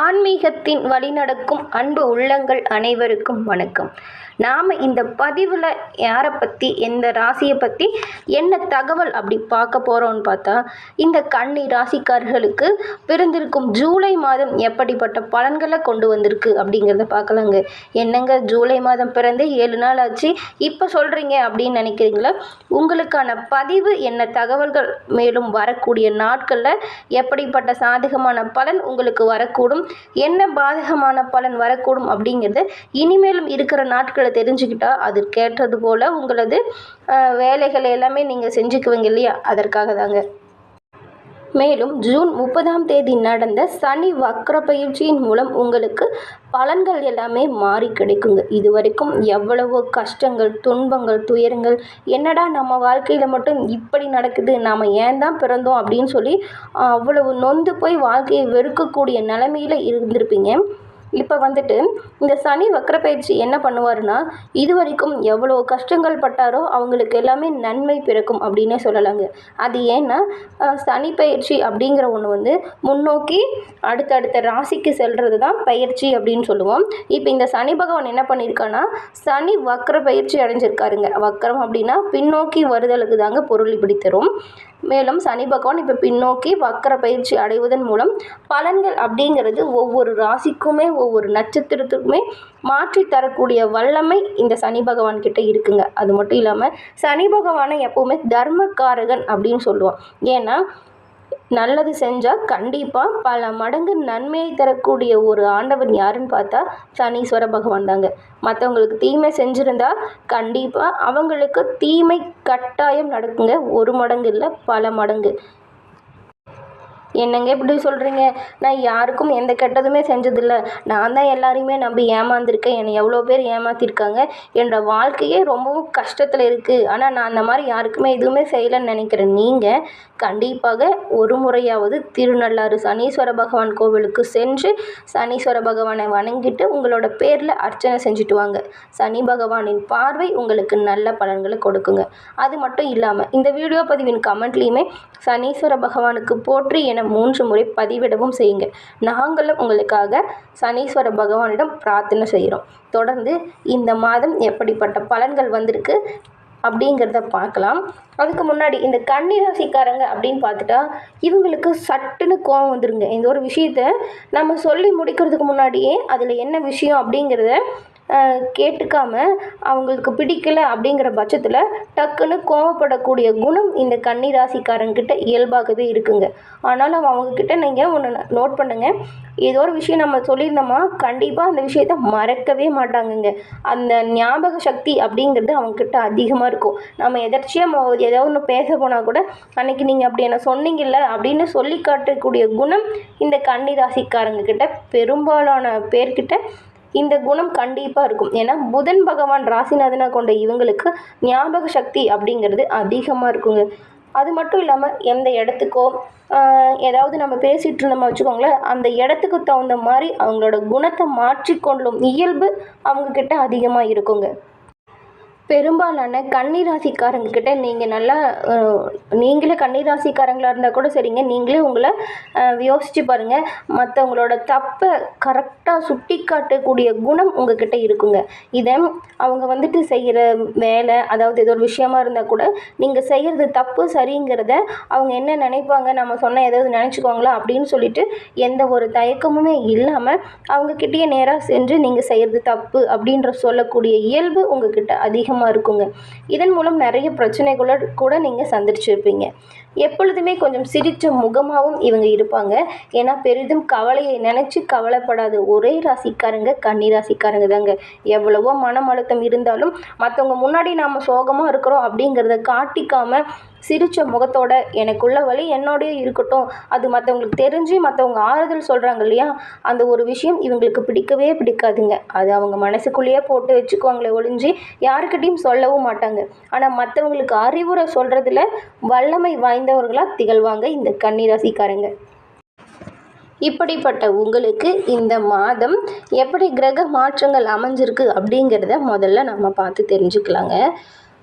ஆன்மீகத்தின் வழிநடக்கும் அன்பு உள்ளங்கள் அனைவருக்கும் வணக்கம். நாம் இந்த பதிவில் யாரை பற்றி எந்த ராசியை பற்றி என்ன தகவல் அப்படி பார்க்க போகிறோம்னு பார்த்தா இந்த கன்னி ராசிக்காரர்களுக்கு பிறந்திருக்கும் ஜூலை மாதம் எப்படிப்பட்ட பலன்களை கொண்டு வந்திருக்கு அப்படிங்கிறத பார்க்கலாங்க. என்னங்க ஜூலை மாதம் பிறந்தே ஏழு நாள் ஆச்சு இப்போ சொல்கிறீங்க அப்படின்னு நினைக்கிறீங்களா? உங்களுக்கான பதிவு என்ன தகவல்கள் மேலும் வரக்கூடிய நாட்களில் எப்படிப்பட்ட சாதகமான பலன் உங்களுக்கு வரக்கூடும்? என்ன பாதகமான பலன் வரக்கூடும் அப்படிங்கிறத இனிமேலும் இருக்கிற நாட்களை தெரிஞ்சுக்கிட்டால் அது கேட்டது போல் உங்களது வேலைகளை எல்லாமே நீங்கள் செஞ்சுக்குவீங்க இல்லையா? அதற்காக தாங்க மேலும் ஜூன் முப்பதாம் தேதி நடந்த சனி வக்ர பயிற்சியின் மூலம் உங்களுக்கு பலன்கள் எல்லாமே மாறி கிடைக்குங்க. இது வரைக்கும் எவ்வளவோ கஷ்டங்கள் துன்பங்கள் துயரங்கள் என்னடா நம்ம வாழ்க்கையில் மட்டும் இப்படி நடக்குது நாம் ஏன் தான் பிறந்தோம் அப்படின்னு சொல்லி அவ்வளவு நொந்து போய் வாழ்க்கையை வெறுக்கக்கூடிய நிலமையில இருந்திருப்பீங்க. இப்போ வந்துட்டு இந்த சனி வக்கரப்பயிற்சி பயிற்சி என்ன பண்ணுவார்னா இது வரைக்கும் எவ்வளோ கஷ்டங்கள் பட்டாரோ அவங்களுக்கு எல்லாமே நன்மை பிறக்கும் அப்படின்னே சொல்லலாங்க. அது ஏன்னா சனி பயிற்சி அப்படிங்கிற ஒன்று வந்து முன்னோக்கி அடுத்தடுத்த ராசிக்கு செல்கிறது தான் பயிற்சி அப்படின்னு சொல்லுவோம். இப்போ இந்த சனி பகவான் என்ன பண்ணியிருக்கான்னா சனி வக்கர பயிற்சி அடைஞ்சிருக்காருங்க. வக்கரம் அப்படின்னா பின்னோக்கி வருதலுக்கு தாங்க பொருள் இப்படி தரும். மேலும் சனி பகவான் இப்போ பின்னோக்கி வக்கர பயிற்சி அடைவதன் மூலம் பலன்கள் அப்படிங்கிறது ஒவ்வொரு ராசிக்குமே ஒவ்வொரு நட்சத்திரத்துக்குமே மாற்றி தரக்கூடிய வல்லமை இந்த சனி பகவான் கிட்ட இருக்குங்க. அது மட்டும் இல்லாமல் சனி பகவானை எப்போவுமே தர்மக்காரகன் அப்படின்னு சொல்லுவோம் ஏன்னா நல்லது செஞ்சால் கண்டிப்பாக பல மடங்கு நன்மையை தரக்கூடிய ஒரு ஆண்டவன் யாருன்னு பார்த்தா சனீஸ்வர பகவான் தாங்க. மற்றவங்களுக்கு தீமை செஞ்சுருந்தா கண்டிப்பாக அவங்களுக்கு தீமை கட்டாயம் நடக்குங்க. ஒரு மடங்கு இல்லை பல மடங்கு. என்னங்க இப்படி சொல்கிறீங்க நான் யாருக்கும் எந்த கெட்டதுமே செஞ்சதில்லை. நான் தான் எல்லாரையுமே நம்பி ஏமாந்துருக்கேன். என்னை எவ்வளோ பேர் ஏமாத்திருக்காங்க. என்னோட வாழ்க்கையே ரொம்பவும் கஷ்டத்தில் இருக்குது ஆனால் நான் அந்த மாதிரி யாருக்குமே எதுவுமே செய்யலைன்னு நினைக்கிறேன் நீங்கள் கண்டிப்பாக ஒரு முறையாவது திருநள்ளாறு சனீஸ்வர பகவான் கோவிலுக்கு சென்று சனீஸ்வர பகவானை வணங்கிட்டு உங்களோட பேரில் அர்ச்சனை செஞ்சுட்டு வாங்க. சனி பகவானின் பார்வை உங்களுக்கு நல்ல பலன்களை கொடுக்குங்க. அது மட்டும் இல்லாமல் இந்த வீடியோ பதிவின் கமெண்ட்லேயுமே சனீஸ்வர பகவானுக்கு போற்றி என மூன்று முறை பதிவிடவும் செய்யுங்க நாங்களும் உங்களுக்காக சனீஸ்வர பகவானிடம் பிரார்த்தனை செய்கிறோம். தொடர்ந்து இந்த மாதம் எப்படிப்பட்ட பலன்கள் வந்திருக்கு அப்படிங்கிறத பார்க்கலாம். அதுக்கு முன்னாடி இந்த கன்னிராசிக்காரங்க அப்படின்னு பார்த்துட்டா இவங்களுக்கு சட்டுன்னு கோவம் வந்துருங்க. இந்த ஒரு விஷயத்த நம்ம சொல்லி முடிக்கிறதுக்கு முன்னாடியே அதில் என்ன விஷயம் அப்படிங்கிறத கேட்டுக்காம அவங்களுக்கு பிடிக்கல அப்படிங்கிற பட்சத்தில் டக்குன்னு கோவப்படக்கூடிய குணம் இந்த கன்னி ராசிக்காரங்கிட்ட இயல்பாகவே இருக்குங்க. ஆனாலும் அவங்கக்கிட்ட நீங்கள் ஒன்று நோட் பண்ணுங்க. ஏதோ ஒரு விஷயம் நம்ம சொல்லியிருந்தோமா? கண்டிப்பாக அந்த விஷயத்த மறக்கவே மாட்டாங்கங்க. அந்த ஞாபக சக்தி அப்படிங்கிறது அவங்கக்கிட்ட அதிகமாக இருக்கும். நம்ம எதர்ச்சியாக ஏதோ ஒன்று பேச போனால் கூட அன்னைக்கு நீங்கள் அப்படி என்ன சொன்னீங்கல்ல அப்படின்னு சொல்லி காட்டக்கூடிய குணம் இந்த கன்னி ராசிக்காரங்க கிட்ட பெரும்பாலான பேர்கிட்ட இந்த குணம் கண்டிப்பாக இருக்கும். ஏன்னா புதன் பகவான் ராசிநாதனை கொண்ட இவங்களுக்கு ஞாபக சக்தி அப்படிங்கிறது அதிகமாக இருக்குங்க. அது மட்டும் இல்லாமல் எந்த இடத்துக்கோ ஏதாவது நம்ம பேசிகிட்டு இருந்தோமா வச்சுக்கோங்களேன் அந்த இடத்துக்கு தகுந்த மாதிரி அவங்களோட குணத்தை மாற்றிக்கொள்ளும் இயல்பு அவங்கக்கிட்ட அதிகமாக இருக்குங்க. பெரும்பாலான கன்னிராசிக்காரங்க கிட்ட நீங்கள் நல்லா நீங்களே கன்னிராசிக்காரங்களாக இருந்தால் கூட சரிங்க. நீங்களே உங்களை யோசித்து யோசிச்சு பாருங்கள் மற்றவங்களோட தப்பை கரெக்டாக சுட்டி காட்டக்கூடிய குணம் உங்ககிட்ட இருக்குங்க. இதை அவங்க வந்துட்டு செய்கிற வேலை அதாவது ஏதோ ஒரு விஷயமா இருந்தால் கூட நீங்கள் செய்கிறது தப்பு சரிங்கிறத அவங்க என்ன நினைப்பாங்க? நம்ம சொன்னால் ஏதாவது நினச்சிக்கோங்களா அப்படின்னு சொல்லிட்டு எந்த ஒரு தயக்கமுமே இல்லாமல் அவங்கக்கிட்டேயே நேராக சென்று நீங்கள் செய்கிறது தப்பு அப்படின்ற சொல்லக்கூடிய இயல்பு உங்ககிட்ட அதிகமாக இருக்குங்க. இதன் மூலம் நிறைய பிரச்சனைகளை கூட நீங்கள் சந்திச்சிருப்பீங்க. எப்பொழுதுமே கொஞ்சம் சிரித்த முகமாகவும் இவங்க இருப்பாங்க. ஏன்னா பெரிதும் கவலையை நினச்சி கவலைப்படாத ஒரே ராசிக்காரங்க கன்னி ராசிக்காரங்க தாங்க. எவ்வளவோ மனம் அழுத்தம் இருந்தாலும் மற்றவங்க முன்னாடி நாம் சோகமாக இருக்கிறோம் அப்படிங்கிறத காட்டிக்காமல் சிரித்த முகத்தோட எனக்குள்ள வழி என்னோடய இருக்கட்டும். அது மற்றவங்களுக்கு தெரிஞ்சு மற்றவங்க ஆறுதல் சொல்கிறாங்க இல்லையா? அந்த ஒரு விஷயம் இவங்களுக்கு பிடிக்கவே பிடிக்காதுங்க. அது அவங்க மனசுக்குள்ளேயே போட்டு வச்சுக்குவாங்களே ஒழிஞ்சு யாருக்கிட்டையும் சொல்லவும் மாட்டாங்க. ஆனால் மற்றவங்களுக்கு அறிவுரை சொல்கிறதுல வல்லமை வாய்ந்தவர்களாக திகழ்வாங்க இந்த கன்னிராசிக்காரங்க. இப்படிப்பட்ட உங்களுக்கு இந்த மாதம் எப்படி கிரக மாற்றங்கள் அமைஞ்சிருக்கு அப்படிங்கிறத முதல்ல நம்ம பார்த்து தெரிஞ்சுக்கலாங்க.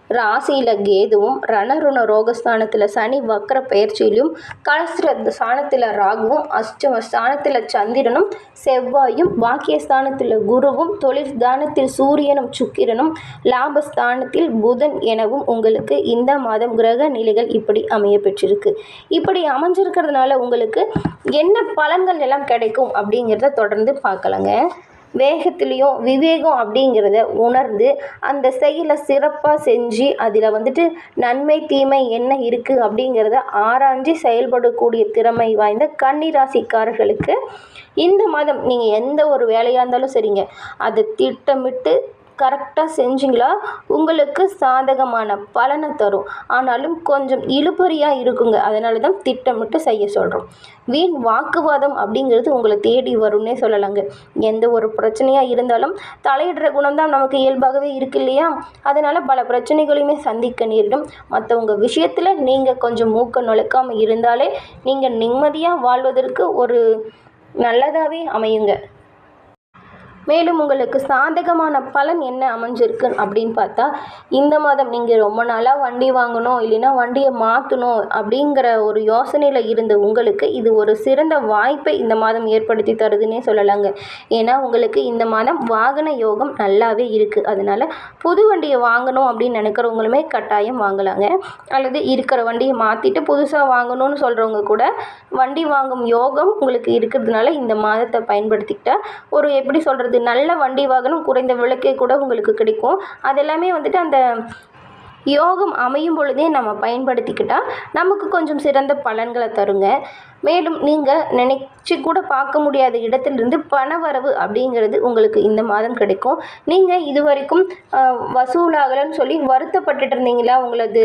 ராசியில் கேதுவும் ரணருண ரோகஸ்தானத்தில் சனி வக்கர பயிற்சியிலும் கலஸ்திர ஸ்தானத்தில் ராகுவும் அஷ்டம ஸ்தானத்தில் சந்திரனும் செவ்வாயும் பாக்கியஸ்தானத்தில் குருவும் தொழில் ஸ்தானத்தில் சூரியனும் சுக்கிரனும் லாபஸ்தானத்தில் புதன் எனவும் உங்களுக்கு இந்த மாதம் கிரக நிலைகள் இப்படி அமைய பெற்றிருக்கு. இப்படி அமைஞ்சிருக்கிறதுனால உங்களுக்கு என்ன பலன்கள் எல்லாம் கிடைக்கும் அப்படிங்கிறத தொடர்ந்து பார்க்கலாங்க. வேகத்துலேயும் விவேகம் அப்படிங்கிறத உணர்ந்து அந்த செயலை சிறப்பாக செஞ்சு அதில் வந்துட்டு நன்மை தீமை என்ன இருக்குது அப்படிங்கிறத ஆராய்ஞ்சு செயல்படக்கூடிய திறமை வாய்ந்த கன்னிராசிக்காரர்களுக்கு இந்த மாதம் நீங்கள் எந்த ஒரு வேலையாக இருந்தாலும் சரிங்க. அதை திட்டமிட்டு கரெக்டாக செஞ்சிங்களா? உங்களுக்கு சாதகமான பலனை தரும். ஆனாலும் கொஞ்சம் இழுபறியாக இருக்குங்க. அதனால தான் திட்டமிட்டு செய்ய சொல்கிறோம் வீண் வாக்குவாதம் அப்படிங்கிறது உங்களை தேடி வரும்னே சொல்லலாங்க. எந்த ஒரு பிரச்சனையாக இருந்தாலும் தலையிடுற குணம் தான் நமக்கு இயல்பாகவே இருக்கு இல்லையா? அதனால் பல பிரச்சனைகளையுமே சந்திக்க நேரிடும். மற்றவங்க விஷயத்தில் நீங்கள் கொஞ்சம் மூக்க நுழைக்காமல் இருந்தாலே நீங்கள் நிம்மதியாக வாழ்வதற்கு ஒரு நல்லதாகவே அமையுங்க. மேலும் உங்களுக்கு சாதகமான பலன் என்ன அமைஞ்சிருக்கு அப்படின்னு பார்த்தா இந்த மாதம் நீங்கள் ரொம்ப நாளாக வண்டி வாங்கணும் இல்லைன்னா வண்டியை மாற்றணும் அப்படிங்கிற ஒரு யோசனையில் இருந்த உங்களுக்கு இது ஒரு சிறந்த வாய்ப்பை இந்த மாதம் ஏற்படுத்தி தருதுன்னே சொல்லலாங்க. ஏன்னா உங்களுக்கு இந்த மாதம் வாகன யோகம் நல்லாவே இருக்குது அதனால் புது வண்டியை வாங்கணும் அப்படின்னு நினைக்கிறவங்களுமே கட்டாயம் வாங்கலாங்க. அல்லது இருக்கிற வண்டியை மாற்றிட்டு புதுசாக வாங்கணும்னு சொல்கிறவங்க கூட வண்டி வாங்கும் யோகம் உங்களுக்கு இருக்கிறதுனால இந்த மாதத்தை பயன்படுத்திக்கிட்டால் ஒரு எப்படி சொல்கிறது நல்ல வண்டி வாகனம் குறைந்த விலைக்கே கூட உங்களுக்கு கிடைக்கும். அதெல்லாமே வந்துட்டு அந்த யோகம் அமையும் பொழுதே நம்ம பயன்படுத்திக்கிட்டால் நமக்கு கொஞ்சம் சிறந்த பலன்களை தருங்க. மேலும் நீங்கள் நினைச்சு கூட பார்க்க முடியாத இடத்துலேருந்து பண வரவு அப்படிங்கிறது உங்களுக்கு இந்த மாதம் கிடைக்கும். நீங்கள் இது வரைக்கும் வசூலாகலைன்னு சொல்லி வருத்தப்பட்டுட்டு இருந்தீங்களா? உங்களது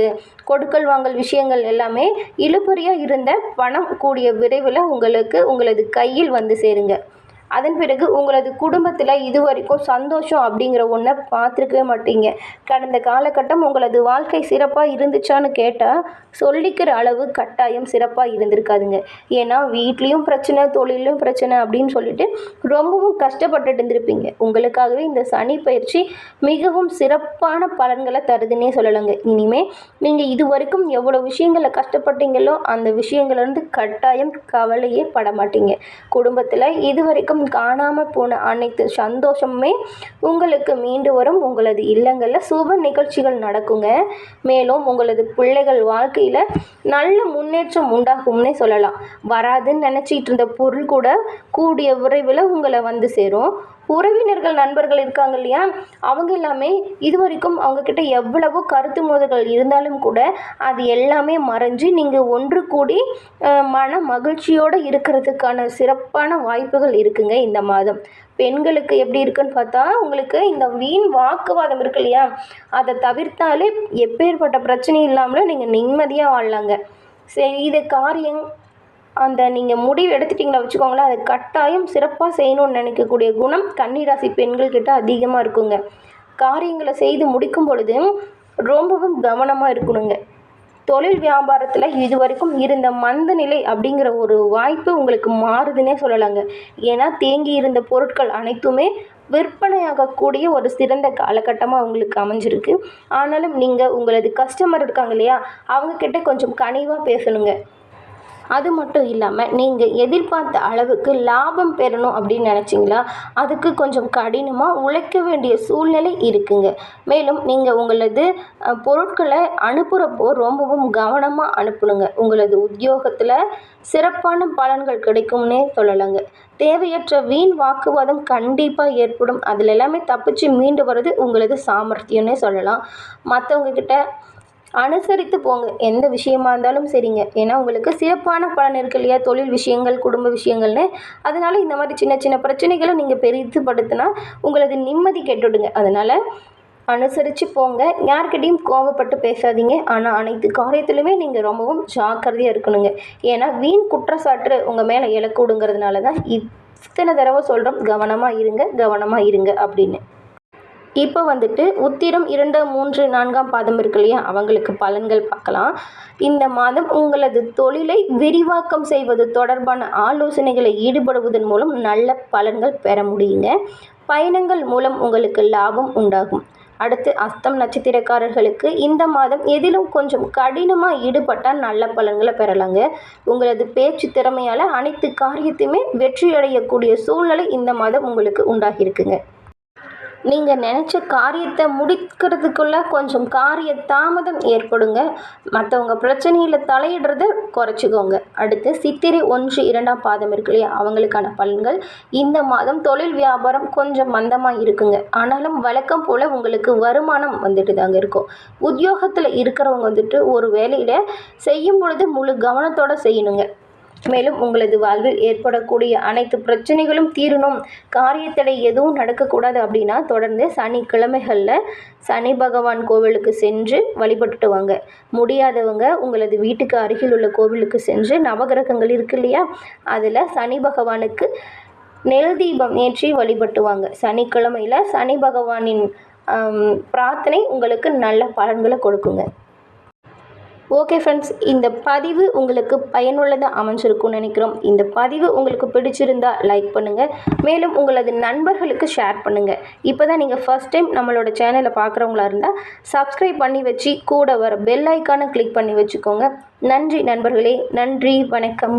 கொடுக்கல் வாங்கல் விஷயங்கள் எல்லாமே இழுபறியாக இருந்த பணம் கூடிய விரைவில் உங்களுக்கு உங்களது கையில் வந்து சேருங்க. அதன் பிறகு உங்களது குடும்பத்தில் இது வரைக்கும் சந்தோஷம் அப்படிங்கிற ஒன்றை பார்த்துருக்கவே மாட்டீங்க. கடந்த காலகட்டம் உங்களது வாழ்க்கை சிறப்பாக இருந்துச்சான்னு கேட்டால் சொல்லிக்கிற அளவு கட்டாயம் சிறப்பாக இருந்திருக்காதுங்க. ஏன்னா வீட்லேயும் பிரச்சனை தொழிலும் பிரச்சனை அப்படின்னு சொல்லிட்டு ரொம்பவும் கஷ்டப்பட்டுட்டு இருந்திருப்பீங்க. உங்களுக்காகவே இந்த சனி பயிற்சி மிகவும் சிறப்பான பலன்களை தருதுன்னே சொல்லலாங்க. இனிமேல் நீங்கள் இது வரைக்கும் எவ்வளோ விஷயங்களை கஷ்டப்பட்டீங்களோ அந்த விஷயங்கள்லேருந்து கட்டாயம் கவலையே பட மாட்டீங்க. குடும்பத்தில் இது வரைக்கும் காணாமல் போன அனைத்து சந்தோஷமுமே உங்களுக்கு மீண்டு வரும். உங்களது இல்லங்களில் சுப நிகழ்ச்சிகள் நடக்குங்க. மேலும் உங்களது பிள்ளைகள் வாழ்க்கையில் நல்ல முன்னேற்றம் உண்டாகும்னே சொல்லலாம். வராதுன்னு நினச்சிட்டு இருந்த பொருள் கூட கூடிய விரைவில் உங்களை வந்து சேரும். உறவினர்கள் நண்பர்கள் இருக்காங்க இல்லையா? அவங்க எல்லாமே இது வரைக்கும் அவங்கக்கிட்ட எவ்வளவோ கருத்து மோதல்கள் இருந்தாலும் கூட அது எல்லாமே மறைஞ்சு நீங்கள் ஒன்று கூடி மன மகிழ்ச்சியோடு இருக்கிறதுக்கான சிறப்பான வாய்ப்புகள் இருக்குங்க இந்த மாதம். பெண்களுக்கு எப்படி இருக்குன்னு பார்த்தா உங்களுக்கு இந்த வீண் வாக்குவாதம் இருக்கு இல்லையா? அதை தவிர்த்தாலே எப்பேற்பட்ட பிரச்சனையும் இல்லாமல் நீங்கள் நிம்மதியாக வாழலாங்க. சரி இது காரியம் அந்த நீங்கள் முடிவு எடுத்துட்டிங்களா வச்சுக்கோங்களேன் அதை கட்டாயம் சிறப்பாக செய்யணும்னு நினைக்கக்கூடிய குணம் கன்னிராசி பெண்கள்கிட்ட அதிகமாக இருக்குங்க. காரியங்களை செய்து முடிக்கும் பொழுது ரொம்பவும் கவனமாக இருக்கணுங்க. தொழில் வியாபாரத்தில் இது வரைக்கும் இருந்த மந்த நிலை அப்படிங்கிற ஒரு வாய்ப்பு உங்களுக்கு மாறுதுன்னே சொல்லலாங்க. ஏன்னா தேங்கி இருந்த பொருட்கள் அனைத்துமே விற்பனையாகக்கூடிய ஒரு சிறந்த காலகட்டமாக உங்களுக்கு அமைஞ்சிருக்கு. ஆனாலும் நீங்கள் உங்களது கஸ்டமர் இருக்காங்க இல்லையா அவங்கக்கிட்ட கொஞ்சம் கனிவாக பேசணுங்க. அது மட்டும் இல்லாமல் நீங்கள் எதிர்பார்த்த அளவுக்கு லாபம் பெறணும் அப்படின்னு நினச்சிங்களா? அதுக்கு கொஞ்சம் கடினமாக உழைக்க வேண்டிய சூழ்நிலை இருக்குங்க. மேலும் நீங்கள் உங்களது பொருட்களை அனுப்புகிறப்போ ரொம்பவும் கவனமாக அனுப்பணுங்க. உங்களது உத்தியோகத்தில் சிறப்பான பலன்கள் கிடைக்கும்னே சொல்லலாங்க. தேவையற்ற வீண் வாக்குவாதம் கண்டிப்பாக ஏற்படும். அதில் எல்லாமே தப்பிச்சு மீண்டு வர்றது உங்களது சாமர்த்தியம்னே சொல்லலாம். மற்றவங்க கிட்ட அனுசரித்து போங்க. எந்த விஷயமா இருந்தாலும் சரிங்க. ஏன்னா உங்களுக்கு சிறப்பான பலன் இருக்கு இல்லையா? தொழில் விஷயங்கள் குடும்ப விஷயங்கள்னு. அதனால இந்த மாதிரி சின்ன சின்ன பிரச்சனைகளை நீங்கள் பெரிதுபடுத்தினா உங்களது நிம்மதி கெட்டுடுங்க அதனால் அனுசரித்து போங்க. யார்கிட்டையும் கோவப்பட்டு பேசாதீங்க. ஆனால் அனைத்து காரியத்திலுமே நீங்கள் ரொம்பவும் ஜாக்கிரதையாக இருக்கணுங்க. ஏன்னா வீண் குற்றச்சாட்டு உங்கள் மேலே இழக்கூடுங்கிறதுனால தான் இத்தனை தடவை சொல்கிறோம் கவனமாக இருங்க கவனமாக இருங்க அப்படின்னு. இப்போ வந்துட்டு உத்திரம் இரண்டு மூன்று நான்காம் பாதம் இருக்கு இல்லையா? அவங்களுக்கு பலன்கள் பார்க்கலாம். இந்த மாதம் உங்களது தொழிலை விரிவாக்கம் செய்வது தொடர்பான ஆலோசனைகளை ஈடுபடுவதன் மூலம் நல்ல பலன்கள் பெற முடியுங்க. பயணங்கள் மூலம் உங்களுக்கு லாபம் உண்டாகும். அடுத்து அஸ்தம் நட்சத்திரக்காரர்களுக்கு இந்த மாதம் எதிலும் கொஞ்சம் கடினமாக ஈடுபட்டால் நல்ல பலன்களை பெறலாங்க. உங்களது பேச்சு திறமையால் அனைத்து காரியத்தையுமே வெற்றியடையக்கூடிய சூழ்நிலை இந்த மாதம் உங்களுக்கு உண்டாகியிருக்குங்க. நீங்கள் நினச்ச காரியத்தை முடிக்கிறதுக்குள்ள கொஞ்சம் காரிய தாமதம் ஏற்படுங்க. மற்றவங்க பிரச்சனையில் தலையிடுறத குறைச்சிக்கோங்க. அடுத்து சித்திரை ஒன்று இரண்டாம் பாதம் இருக்கு இல்லையா? அவங்களுக்கான பலன்கள். இந்த மாதம் தொழில் வியாபாரம் கொஞ்சம் மந்தமாக இருக்குங்க. ஆனாலும் வழக்கம் போல் உங்களுக்கு வருமானம் வந்துட்டு தாங்க இருக்கும். உத்தியோகத்தில் இருக்கிறவங்க வந்துட்டு ஒரு வேலையில் செய்யும் பொழுது முழு கவனத்தோடு செய்யணுங்க. மேலும் உங்களது வாழ்வில் ஏற்படக்கூடிய அனைத்து பிரச்சனைகளும் தீரணும். காரியத்தடை எதுவும் நடக்கக்கூடாது அப்படின்னா தொடர்ந்து சனிக்கிழமைகளில் சனி பகவான் கோவிலுக்கு சென்று வழிபட்டுட்டு வாங்க. முடியாதவங்க உங்களது வீட்டுக்கு அருகில் உள்ள கோவிலுக்கு சென்று நவகிரகங்கள் இருக்கு இல்லையா? அதில் சனி பகவானுக்கு நெல் தீபம் ஏற்றி வழிபட்டுவாங்க சனிக்கிழமையில் சனி பகவானின் பிரார்த்தனை உங்களுக்கு நல்ல பலன்களை கொடுக்குங்க. ஓகே ஃப்ரெண்ட்ஸ் இந்த பதிவு உங்களுக்கு பயனுள்ளதாக அமைஞ்சிருக்கும்னு நினைக்கிறோம். இந்த பதிவு உங்களுக்கு பிடிச்சிருந்தா லைக் பண்ணுங்கள் மேலும் உங்களது நண்பர்களுக்கு ஷேர் பண்ணுங்கள் இப்போ தான் நீங்கள் ஃபஸ்ட் டைம் நம்மளோட சேனலை பார்க்குறவங்களா இருந்தால் சப்ஸ்கிரைப் பண்ணி வச்சு கூட வர பெல் ஐக்கானை கிளிக் பண்ணி வச்சுக்கோங்க. நன்றி நண்பர்களே. நன்றி. வணக்கம்.